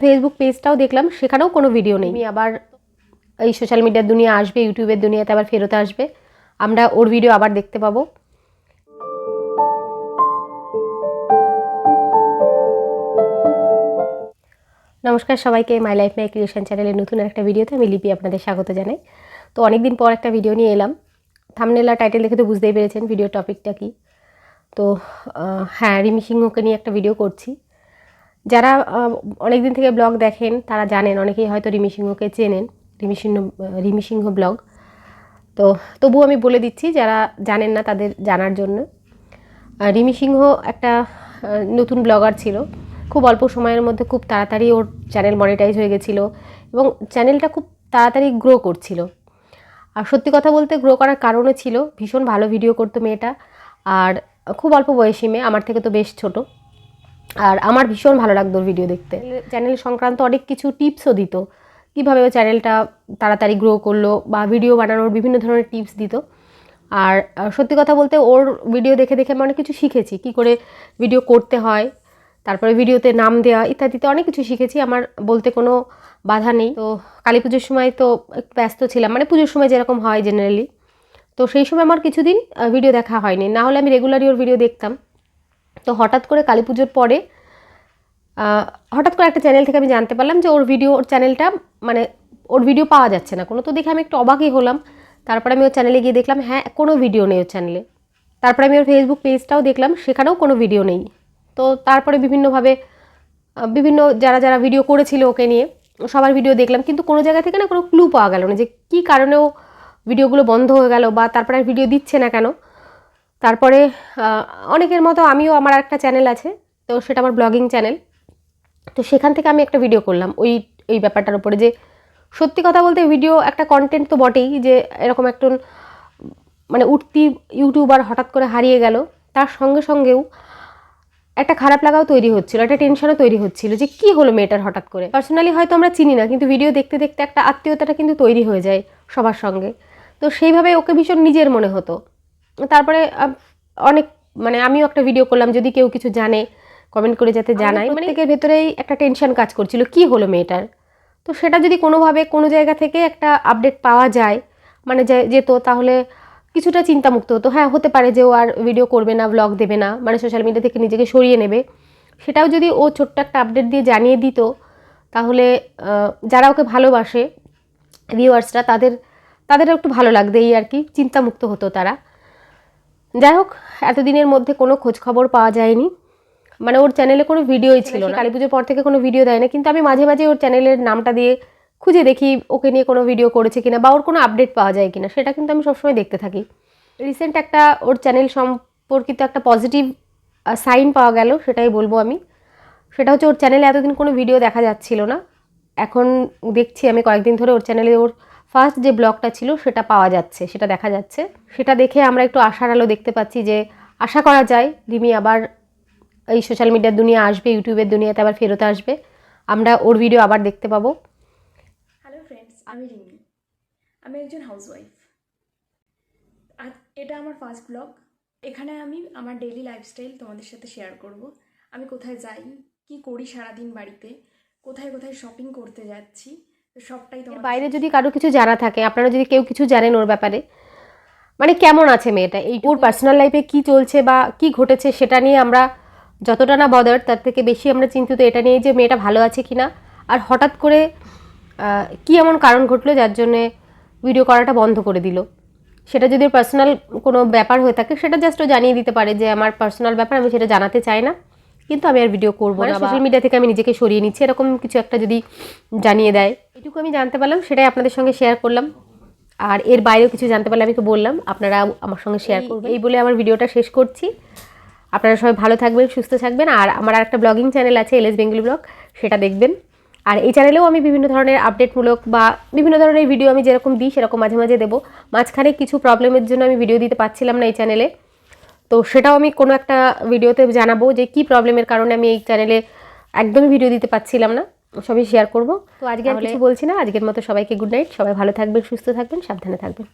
Facebook পেজটাও দেখলাম সেখানেও কোনো ভিডিও নেই। আমি আবার এই সোশ্যাল মিডিয়ার দুনিয়া আসবে ইউটিউবের দুনিয়াতে আবার ফেরত আসবে। আমরা ওর ভিডিও আবার দেখতে পাবো। নমস্কার সবাইকে মাই লাইফ মাই ক্রিয়েশন চ্যানেলের নতুন একটা ভিডিওতে আমি লিপি আপনাদের স্বাগত জানাই। তো অনেকদিন পর একটা ভিডিও নিয়ে এলাম। থামনেলা টাইটেল দেখে তো বুঝতেই পেরেছেন ভিডিও টপিকটা কি। তো হ্যাঁ রিমি সিংহকে নিয়ে একটা ভিডিও করছি। যারা অনেক দিন থেকে ব্লগ দেখেন, তারা জানেন, অনেকেই হয়তো রিমি সিংহকে চেনেন, রিমি সিংহ রিমি সিংহ ব্লগ। তো তবুও আমি বলে দিচ্ছি, যারা জানেন না তাদের জানার জন্য। রিমি সিংহ একটা নতুন ব্লগার ছিল। খুব অল্প সময়ের মধ্যে খুব তাড়াতাড়ি ওর চ্যানেল মনিটাইজ হয়ে গেছিল এবং চ্যানেলটা খুব তাড়াতাড়ি গ্রো করছিল। আর সত্যি কথা বলতে গ্রো করার কারণও ছিল। ভীষণ ভালো ভিডিও করতো মেয়েটা। আর খুব অল্প বয়সী মেয়ে, আমার থেকে তো বেশ ছোট। আর আমার ভীষণ ভালো লাগতো ভিডিও দেখতে। চ্যানেল সংক্রান্ত অনেক কিছু টিপসও দিত। কীভাবে ও চ্যানেলটা তাড়াতাড়ি গ্রো করল বা ভিডিও বানানোর বিভিন্ন ধরনের টিপস দিত। আর সত্যি কথা বলতে ওর ভিডিও দেখে দেখে আমি অনেক কিছু শিখেছি। কী করে ভিডিও করতে হয়, তারপরে ভিডিওতে নাম দেওয়া ইত্যাদিতে অনেক কিছু শিখেছি। আমার বলতে কোনো বাধা নেই। তো কালী পুজোর সময় তো একটু ব্যস্ত ছিলাম। মানে পুজোর সময় যেরকম হয় জেনারেলি তো সেই সময় আমার কিছুদিন ভিডিও দেখা হয়নি। না হলে আমি রেগুলারই ওর ভিডিও দেখতাম। তো হঠাৎ করে কালী পুজোর পরে হঠাৎ করে একটা চ্যানেল থেকে আমি জানতে পারলাম যে ওর ভিডিও ওর চ্যানেলটা মানে ওর ভিডিও পাওয়া যাচ্ছে না। কোনো তো দেখে আমি একটু অবাকই হলাম। তারপরে আমি ওর চ্যানেলে গিয়ে দেখলাম হ্যাঁ কোনো ভিডিও নেই ওর চ্যানেলে তারপরে আমি ওর ফেসবুক পেজটাও দেখলাম, সেখানেও কোনো ভিডিও নেই। তো তারপরে বিভিন্নভাবে বিভিন্ন যারা যারা ভিডিও করেছিল ওকে নিয়ে, সবার ভিডিও দেখলাম। কিন্তু কোনো জায়গা থেকে না কোনো ক্লু পাওয়া গেল না যে কী কারণেও ভিডিওগুলো বন্ধ হয়ে গেল বা তারপরে আর ভিডিও দিচ্ছে না কেন। তারপরে অনেকের মতো আমিও আমার একটা চ্যানেল আছে, তো সেটা আমার ব্লগিং চ্যানেল। তো সেখান থেকে আমি একটা ভিডিও করলাম, ওই, এই ব্যাপারটার উপরে যে সত্যি কথা বলতে ভিডিও একটা কন্টেন্ট তো বটেই, যে এরকম একজন মানে উঠতি ইউটিউবার হঠাৎ করে হারিয়ে গেল, তার সঙ্গে সঙ্গেও একটা খারাপ লাগাও তৈরি হচ্ছিল, একটা টেনশনও তৈরি হচ্ছিল যে কি হলো মেয়েটার হঠাৎ করে। পার্সোনালি হয়তো আমরা চিনি না, কিন্তু ভিডিও দেখতে দেখতে একটা আত্মীয়তাটা কিন্তু তৈরি হয়ে যায় সবার সঙ্গে। তো সেইভাবে ওকে ভীষণ নিজের মনে হতো। তারপরে অনেক মানে আমিও একটা ভিডিও করলাম যদি কেউ কিছু জানে কমেন্ট করে যাতে জানাই। মানে প্রত্যেকের ভেতরেই একটা টেনশন কাজ করছিল কি হলো মেয়েটার? তো সেটা যদি কোনোভাবে কোনো জায়গা থেকে একটা আপডেট পাওয়া যায় মানে যে- যেত তাহলে কিছুটা চিন্তামুক্ত হতো। হ্যাঁ হতে পারে যে ও আর ভিডিও করবে না ব্লগ দেবে না মানে সোশ্যাল মিডিয়া থেকে নিজেকে সরিয়ে নেবে। সেটাও যদি ও ছোট্ট একটা আপডেট দিয়ে জানিয়ে দিত তাহলে যারা ওকে ভালোবাসে ভিউয়ার্সরা তাদের তাদের একটু ভালো লাগতো এই আর কি চিন্তামুক্ত হতো তারা। যাই হোক এতদিনের মধ্যে কোনো খোঁজ খবর পাওয়া যায়নি। মানে ওর চ্যানেলে কোনো ভিডিওই ছিল না। কালী পুজোর পর থেকে কোনো ভিডিও দেয় না কিন্তু আমি মাঝে মাঝে ওর চ্যানেলের নামটা দিয়ে খুঁজে দেখি ওকে নিয়ে কোনো ভিডিও করেছে কিনা বা ওর কোনো আপডেট পাওয়া যায় কিনা। সেটা কিন্তু আমি সবসময় দেখতে থাকি। রিসেন্ট একটা ওর চ্যানেল সম্পর্কিত একটা পজিটিভ সাইন পাওয়া গেল, সেটাই বলব আমি। সেটা হচ্ছে ওর চ্যানেলে এতদিন কোনো ভিডিও দেখা যাচ্ছিল না। এখন দেখছি আমি কয়েকদিন ধরে ওর চ্যানেলে ওর ফার্স্ট যে ব্লগটা ছিল সেটা পাওয়া যাচ্ছে, সেটা দেখা যাচ্ছে। সেটা দেখে আমরা একটু আশার আলো দেখতে পাচ্ছি যে আশা করা যায়, রিমি আবার এই সোশ্যাল মিডিয়ার দুনিয়া আসবে ইউটিউবের দুনিয়াতে আবার ফেরত আসবে। আমরা ওর ভিডিও আবার দেখতে পাবো। হ্যালো ফ্রেন্ডস আমি রিমি। আমি একজন হাউসওয়াইফ আর এটা আমার ফার্স্ট ব্লগ এখানে আমি আমার ডেইলি লাইফস্টাইল তোমাদের সাথে শেয়ার করব। আমি কোথায় যাই, কি করি সারাদিন বাড়িতে, কোথায় কোথায় শপিং করতে যাচ্ছি সবটাই তোমার বাইরে যদি কারও কিছু জানা থাকে আপনারা যদি কেউ কিছু জানেন ওর ব্যাপারে মানে কেমন আছে মেয়েটা? এই ওর পার্সোনাল লাইফে কি চলছে বা কি ঘটেছে সেটা নিয়ে আমরা যতটা না বদার তার থেকে বেশি আমরা চিন্তিত এটা নিয়ে যে মেয়েটা ভালো আছে কি না আর হঠাৎ করে কি এমন কারণ ঘটলো যার জন্যে ভিডিও করাটা বন্ধ করে দিল? সেটা যদি পার্সোনাল কোনো ব্যাপার হয়ে থাকে সেটা জাস্ট ও জানিয়ে দিতে পারে যে আমার পার্সোনাল ব্যাপার আমি সেটা জানাতে চাই না। কিন্তু আমি আর ভিডিও করব না সোশ্যাল মিডিয়া থেকে আমি নিজেকে সরিয়ে নিচ্ছি এরকম কিছু একটা যদি জানিয়ে দেয়। এটুকু আমি জানতে পারলাম সেটাই আপনাদের সঙ্গে শেয়ার করলাম। আর এর বাইরেও কিছু জানতে পারলে আমি তো বললাম আপনারা আমার সঙ্গে শেয়ার করবেন। এই বলে আমার ভিডিওটা শেষ করছি। আপনারা সবাই ভালো থাকবেন সুস্থ থাকবেন আর আমার একটা ব্লগিং চ্যানেল আছে এলএস বেঙ্গলি ব্লগ সেটা দেখবেন। আর এই চ্যানেলেও আমি বিভিন্ন ধরনের আপডেটমূলক বা বিভিন্ন ধরনের ভিডিও আমি যেরকম দিই সেরকম মাঝে মাঝে দেবো। মাঝখানে কিছু প্রবলেমের জন্য আমি ভিডিও দিতে পারছিলাম না এই চ্যানেলে তো সেটাও আমি কোনো একটা ভিডিওতে জানাব যে কি প্রবলেমের কারণে আমি এই চ্যানেলে একদমই ভিডিও দিতে পারছিলাম না। সবই শেয়ার করব। তো আজকে আর কিছু বলছি না। আজকের মতো সবাইকে গুড নাইট সবাই ভালো থাকবেন সুস্থ থাকবেন সাবধানে থাকবেন।